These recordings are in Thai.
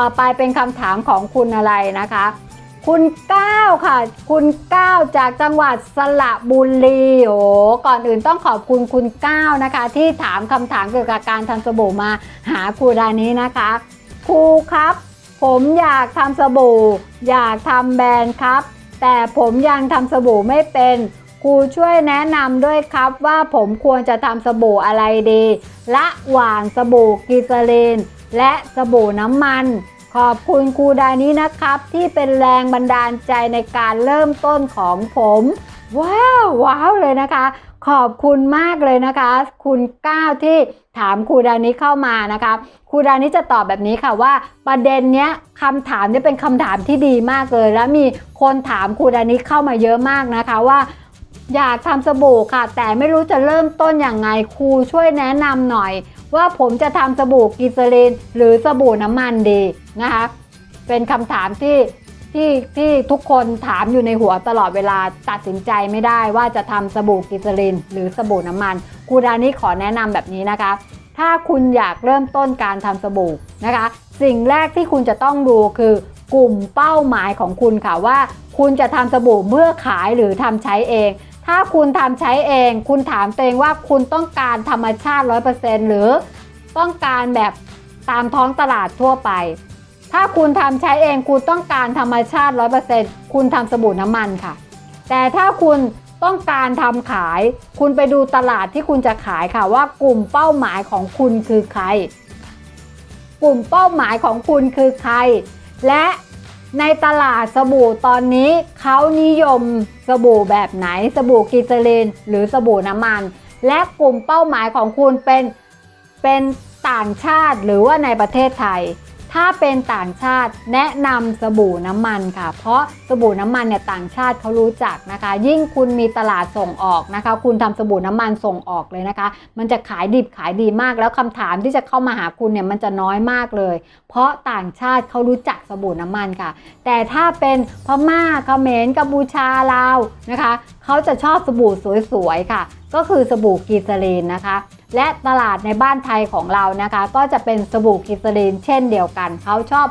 ต่อไปเป็นคำถามของคุณอะไรนะคะ คุณก้าวค่ะ คุณก้าวจากจังหวัดสระบุรีโอ้ก่อนอื่นต้องขอบคุณคุณก้าวนะคะ ที่ถามคำถามเกี่ยวกับการทำสบู่มาหาครูดานี้นะคะครูครับ ผมอยากทำสบู่ อยากทำแบรนด์ครับ แต่ผมยังทำสบู่ไม่เป็น ครูช่วยแนะนำด้วยครับว่าผมควรจะทำสบู่อะไรดีระหว่างสบู่กลีเซอรีนและสบู่น้ำมัน ขอบคุณครูดานี้นะครับ ที่เป็นแรงบันดาลใจในการเริ่มต้นของผม ว้าวว้าวเลยนะคะ ขอบคุณมากเลยนะคะ คุณก้าวที่ถามครูดานี้เข้ามานะคะครูดานี้จะตอบแบบนี้ค่ะว่าประเด็นเนี้ยคำถามเนี้เป็นคำถามที่ดีมากเลย แล้วมีคนถามครูดานี้เข้ามาเยอะมากนะคะว่า อยากทำสบู่ค่ะ แต่ไม่รู้จะเริ่มต้นอย่างไงครูช่วยแนะนำหน่อย ว่าผมจะทำสบู่กลีเซอรีนหรือสบู่น้ำมันดีนะคะ เป็นคำถามที่ที่ที่ทุกคนถามอยู่ในหัวตลอดเวลาตัดสินใจไม่ได้ว่าจะทำสบู่กลีเซอรีนหรือสบู่น้ำมันครูดานี้ขอแนะนำแบบนี้นะคะ ถ้าคุณอยากเริ่มต้นการทำสบู่นะคะ สิ่งแรกที่คุณจะต้องดูคือกลุ่มเป้าหมายของคุณค่ะว่า คุณจะทำสบู่เมื่อขายหรือทำใช้เอง ถ้าคุณทำใช้เอง คุณถามตัวเองว่าคุณต้องการธรรมชาติ 100%หรือต้องการแบบตามท้องตลาดทั่วไป ถ้าคุณทำใช้เองคุณต้องการธรรมชาติ 100%คุณทำสบู่น้ำมันค่ะ แต่ถ้าคุณต้องการทำขาย คุณไปดูตลาดที่คุณจะขายค่ะว่ากลุ่มเป้าหมายของคุณคือใคร กลุ่มเป้าหมายของคุณคือใคร และ ในตลาดสบู่ตอนนี้เขานิยมสบู่แบบไหน สบู่กลีเซอรีนหรือสบู่น้ำมัน และกลุ่มเป้าหมายของคุณเป็นเป็นต่างชาติหรือว่าในประเทศไทย ถ้าเป็นต่างชาติแนะนำสบู่น้ำมันค่ะ เพราะสบู่น้ำมันเนี่ยต่างชาติเขารู้จักนะคะ ยิ่งคุณมีตลาดส่งออกนะคะ คุณทำสบู่น้ำมันส่งออกเลยนะคะ มันจะขายดิบขายดีมากแล้วคำถามที่จะเข้ามาหาคุณเนี่ยมันจะน้อยมากเลย เพราะต่างชาติเขารู้จักสบู่น้ำมันค่ะ แต่ถ้าเป็นพม่าเขมรกัมพูชาลาวนะคะเขาจะชอบสบู่สวยๆค่ะ ก็คือสบู่กีซอรีนนะคะ และตลาดในบ้านไทยของเรานะคะ ก็จะเป็นสบู่กีซอรีนเช่นเดียวกัน เขาชอบ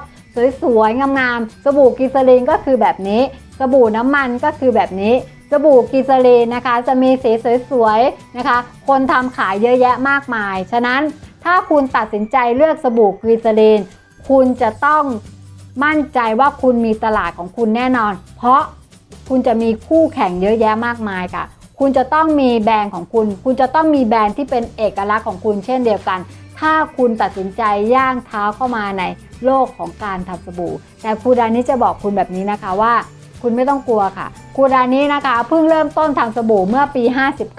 สวยๆงามๆสบู่กีซอรีนก็คือแบบนี้ สบู่น้ำมันก็คือแบบนี้สบู่กีซอรีนนะคะ จะมีสีสวยๆนะคะ คนทำขายเยอะแยะมากมาย ฉะนั้นถ้าคุณตัดสินใจเลือกสบู่กีซอรีนคุณจะต้องมั่นใจว่าคุณมีตลาดของคุณแน่นอน เพราะ คุณจะมีคู่แข่งเยอะแยะมากมายค่ะ คุณจะต้องมีแบรนด์ของคุณ คุณจะต้องมีแบรนด์ที่เป็นเอกลักษณ์ของคุณเช่นเดียวกัน ถ้าคุณตัดสินใจย่างเท้าเข้ามาในโลกของการทำสบู่ แต่ครูดานี้จะบอกคุณแบบนี้นะคะว่า คุณไม่ต้องกลัวค่ะครูดานี้นะคะเพิ่งเริ่มต้นทำสบู่เมื่อปี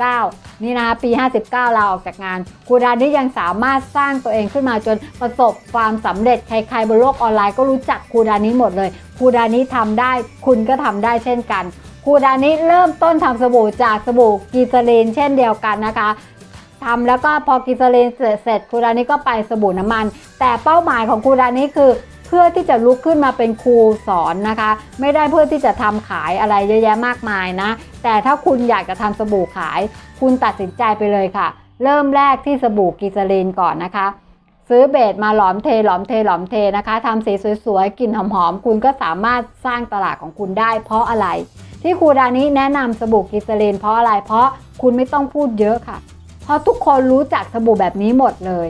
59 นี่นะปี 59 เราออกจากงานครูดานี้ยังสามารถสร้างตัวเองขึ้นมาจนประสบความสำเร็จใครๆบนโลกออนไลน์ก็รู้จักครูดานี้หมดเลยครูดานี้ทำได้คุณก็ทำได้เช่นกันครูดานี้เริ่มต้นทำสบู่จากสบู่กีเซอรีนเช่นเดียวกันนะคะทำแล้วก็พอกีเซอรีนเสร็จเสร็จครูดานี้ก็ไปสบู่น้ำมัน แต่เป้าหมายของครูดานี้คือ พื่อที่จะลุกขึ้นมาเป็นครูสอนนะคะ ไม่ได้เพื่อที่จะทำขายอะไรเยอะแยะมากมายนะ แต่ถ้าคุณอยากจะทำสบู่ขาย คุณตัดสินใจไปเลยค่ะ เริ่มแรกที่สบู่กลีเซอรีนก่อนนะคะ ซื้อเบสมาหลอมเทหลอมเทหลอมเทนะคะทำสีสวยๆกลิ่นหอมๆคุณก็สามารถสร้างตลาดของคุณได้ เพราะอะไร ที่ครูดานี้แนะนำสบู่กลีเซอรีนเพราะอะไรเพราะคุณไม่ต้องพูดเยอะค่ะ เพราะทุกคนรู้จักสบู่แบบนี้หมดเลย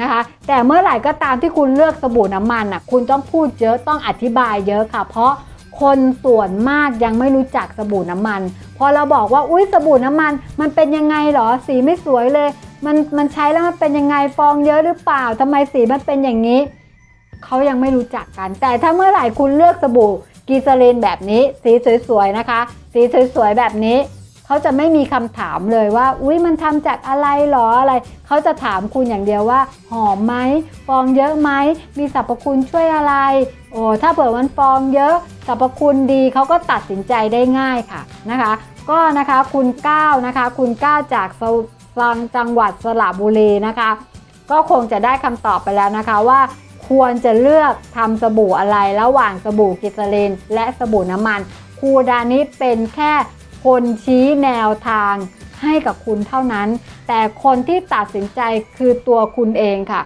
นะคะ แต่เมื่อไหร่ก็ตามที่คุณเลือกสบู่น้ำมันอะคุณต้องพูดเยอะต้องอธิบายเยอะค่ะ เพราะคนส่วนมากยังไม่รู้จักสบู่น้ำมัน พอเราบอกว่าอุ้ยสบู่น้ำมัน มันเป็นยังไงหรอสีไม่สวยเลย มันมันใช้แล้วมันเป็นยังไงฟองเยอะหรือเปล่าทำไมสีมันเป็นอย่างนี้เขายังไม่รู้จักกัน แต่ถ้าเมื่อไหร่คุณเลือกสบู่กีเซอรีนแบบนี้ สีสวยๆนะคะ สีสวยๆแบบนี้ เขาจะไม่มีคำถามเลยว่า อุ้ยมันทำจากอะไรหรออะไร เขาจะถามคุณอย่างเดียวว่า หอมไหมฟองเยอะไหมมีสรรพคุณช่วยอะไร โอ้ถ้าเผื่อมันฟองเยอะสรรพคุณดีเขาก็ตัดสินใจได้ง่ายค่ะนะคะ ก็นะคะคุณก้าวนะคะ คุณก้าวจากสฟังจังหวัดสระบุรีนะคะ ก็คงจะได้คำตอบไปแล้วนะคะว่าควรจะเลือกทำสบู่อะไรระหว่างสบู่กลีเซอรีนและสบู่น้ำมัน คูดานี้เป็นแค่ คนชี้แนวทางให้กับคุณเท่านั้น แต่คนที่ตัดสินใจคือตัวคุณเองค่ะ